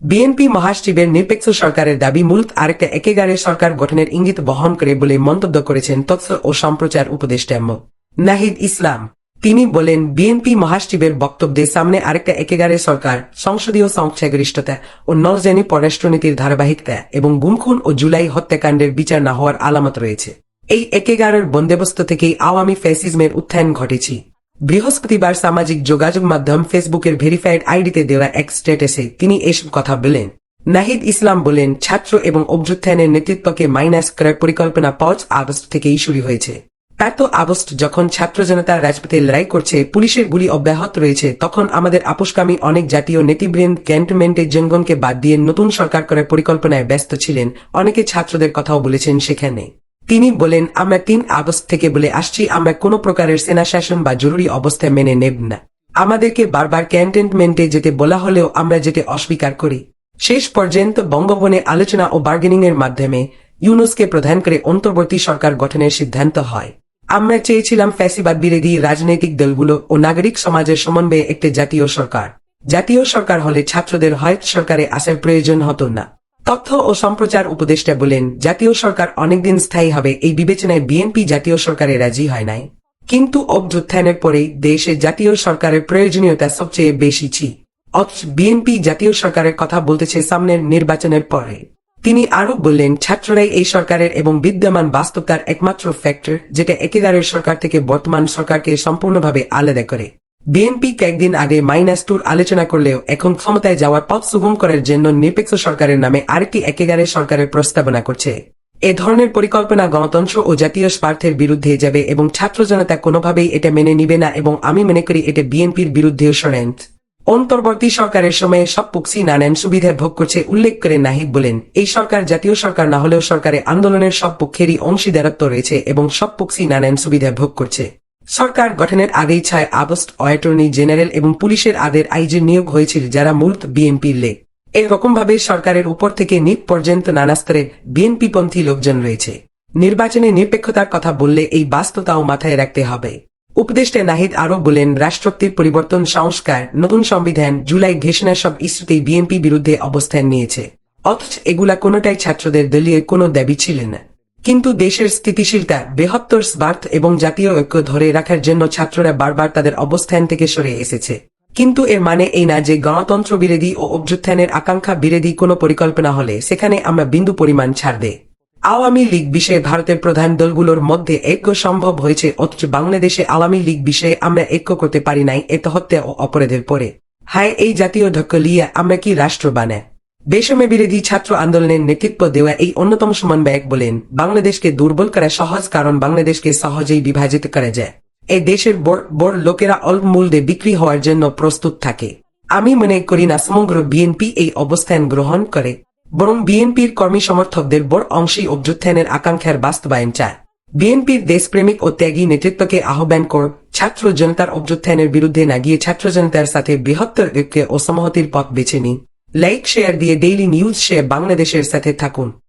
BNP মহাশিবের নিরপেক্ষ সরকারের দাবি মূলত আরেকটা একেগারে সরকার গঠনের ইঙ্গিত বহন করে বলে মন্তব্য করেছেন তথ্য ও সম্প্রচার উপদেষ্টা নাহিদ ইসলাম তিনি বলেন বিএনপি মহাশিবের বক্তব্যে সামনে আরেকটা একেগারে সরকার সংসদীয় সংখ্যাগরিষ্ঠতা ও নলজেনি পররাষ্ট্রনীতির ধারাবাহিকতা এবং গুমখুন ও জুলাই হত্যাকাণ্ডের বিচার না হওয়ার আলামত রয়েছে এই একেগারের বন্দোবস্ত থেকেই আওয়ামী ফ্যাসিজমের উত্থান ঘটেছে বৃহস্পতিবার সামাজিক যোগাযোগ মাধ্যম ফেসবুকের ভেরিফাইড আইডিতে দেওয়া এক স্ট্যাটাসে তিনি এসব কথা বলেন। নাহিদ ইসলাম বলেন, ছাত্র এবং অভ্যুত্থানের নেতৃত্বকে মাইনাস করার পরিকল্পনা পাঁচ আগস্ট থেকেই শুরু হয়েছে। এত আগস্ট যখন ছাত্র জনতা রাজপথে লড়াই করছে, পুলিশের গুলি অব্যাহত রয়েছে, তখন আমাদের আপোষকামী অনেক জাতীয় নেতৃবৃন্দ ক্যান্টনমেন্টের জনগণকে বাদ দিয়ে নতুন সরকার করার পরিকল্পনায় ব্যস্ত ছিলেন। অনেকে ছাত্রদের কথাও বলেছেন সেখানে। তিনি বলেন, আমরা তিন আগস্ট থেকে বলে আসছি, আমরা কোনো প্রকারের সেনা শাসন বা জরুরি অবস্থা মেনে নেব না। আমাদেরকে বারবার ক্যান্টনমেন্টে যেতে বলা হলেও আমরা যেতে অস্বীকার করি। শেষ পর্যন্ত বঙ্গভবনে আলোচনা ও বার্গেনিং এর মাধ্যমে ইউনুসকে প্রধান করে অন্তর্বর্তী সরকার গঠনের সিদ্ধান্ত হয়। আমরা চেয়েছিলাম ফ্যাসিবাদ বিরোধী রাজনৈতিক দলগুলো ও নাগরিক সমাজের সমন্বয়ে একটি জাতীয় সরকার। জাতীয় সরকার হলে ছাত্রদের হয়ত সরকারে আসার প্রয়োজন হতো না। তথ্য ও সম্প্রচার উপদেষ্টা বলেন, জাতীয় সরকার অনেকদিন স্থায়ী হবে, এই বিবেচনায় বিএনপি জাতীয় সরকারে রাজি হয় নাই। কিন্তু অভ্যুত্থানের পরেই দেশে জাতীয় সরকারের প্রয়োজনীয়তা সবচেয়ে বেশি ছি। অথচ বিএনপি জাতীয় সরকারের কথা বলতেছে সামনের নির্বাচনের পরে। তিনি আরও বললেন, ছাত্ররাই এই সরকারের এবং বিদ্যমান বাস্তবতার একমাত্র ফ্যাক্টর যেটা একেদারের সরকার থেকে বর্তমান সরকারকে সম্পূর্ণভাবে আলাদা করে। বিএনপি কয়েকদিন আগে মাইনাস টুর আলোচনা করলেও এখন ক্ষমতায় যাওয়ার পথ সুগম করার জন্য নিরপেক্ষ সরকারের নামে আরেকটি একেগারে সরকারের প্রস্তাবনা করছে। এ ধরনের পরিকল্পনা গণতন্ত্র ও জাতীয় স্বার্থের বিরুদ্ধে যাবে এবং ছাত্র জনতা কোনোভাবেই এটা মেনে নিবে না এবং আমি মনে করি এটা বিএনপির বিরুদ্ধেও ষড়যন্ত্র। অন্তর্বর্তী সরকারের সময়ে সব পক্ষী নানান সুবিধা ভোগ করছে উল্লেখ করে নাহিদ বলেন, এই সরকার জাতীয় সরকার না হলেও সরকারে আন্দোলনের সব পক্ষেরই অংশীদারত্ব রয়েছে এবং সব পক্ষী নানান সুবিধা ভোগ করছে। সরকার গঠনের আগেই ছয় আগস্ট অ্যাটর্নি জেনারেল এবং পুলিশের আদের আইজি নিয়োগ হয়েছিল যারা মূলত বিএনপির লেখ এরকম ভাবে সরকারের উপর থেকে নিক পর্যন্ত নানা স্তরে বিএনপি পন্থী লোকজন রয়েছে। নির্বাচনে নিরপেক্ষতার কথা বললে এই বাস্তবতাও মাথায় রাখতে হবে। উপদেষ্টা নাহিদ আরও বলেন রাষ্ট্রপতির পরিবর্তন সংস্কার, নতুন সংবিধান, জুলাই ঘোষণা সব ইস্যুতেই বিএনপি বিরুদ্ধে অবস্থান নিয়েছে। অথচ এগুলা কোনোটাই ছাত্রদের দলীয় কোনো দাবি ছিল না। কিন্তু দেশের স্থিতিশীলতা, বৃহত্তর স্বার্থ এবং জাতীয় ঐক্য ধরে রাখার জন্য ছাত্ররা বারবার তাদের অবস্থান থেকে সরে এসেছে। কিন্তু এর মানে এই না যে গণতন্ত্র বিরোধী ও অভ্যুত্থানের আকাঙ্ক্ষা বিরোধী কোনো পরিকল্পনা হলে সেখানে আমরা বিন্দু পরিমাণ ছাড় দেয় আওয়ামী লীগ বিষয়ে ভারতের প্রধান দলগুলোর মধ্যে ঐক্য সম্ভব হয়েছে, অথচ বাংলাদেশে আওয়ামী লীগ বিষয়ে আমরা ঐক্য করতে পারি নাই এত হত্যা ও অপরাধের পরে। হায়, এই জাতীয় ঢক্ক লিয়া আমরা কি রাষ্ট্র বানায়? বেসময় বিরোধী ছাত্র আন্দোলনের নেতৃত্ব দেওয়া এই অন্যতম সমান সমন্বয়ক বলেন, বাংলাদেশকে দুর্বল করা সহজ কারণ বাংলাদেশকে সহজেই বিভাজিত করা যায়। এই দেশের বড় লোকেরা অল্প মূল্যে বিক্রি হওয়ার জন্য প্রস্তুত থাকে। আমি মনে করি না সমগ্র বিএনপি এই অবস্থান গ্রহণ করে, বরং বিএনপির কর্মী সমর্থকদের বড় অংশই অভ্যুত্থানের আকাঙ্ক্ষার বাস্তবায়ন চায়। বিএনপির দেশপ্রেমিক ও ত্যাগী নেতৃত্বকে আহ্বান কর, ছাত্র জনতার অভ্যুত্থানের বিরুদ্ধে না গিয়ে ছাত্র জনতার সাথে বৃহত্তর ঐক্যে ও সমহতির পথ বেছে নিন লাইক শেয়ার দিয়ে ডেইলি নিউজ শেয়ার বাংলাদেশের সাথে থাকুন।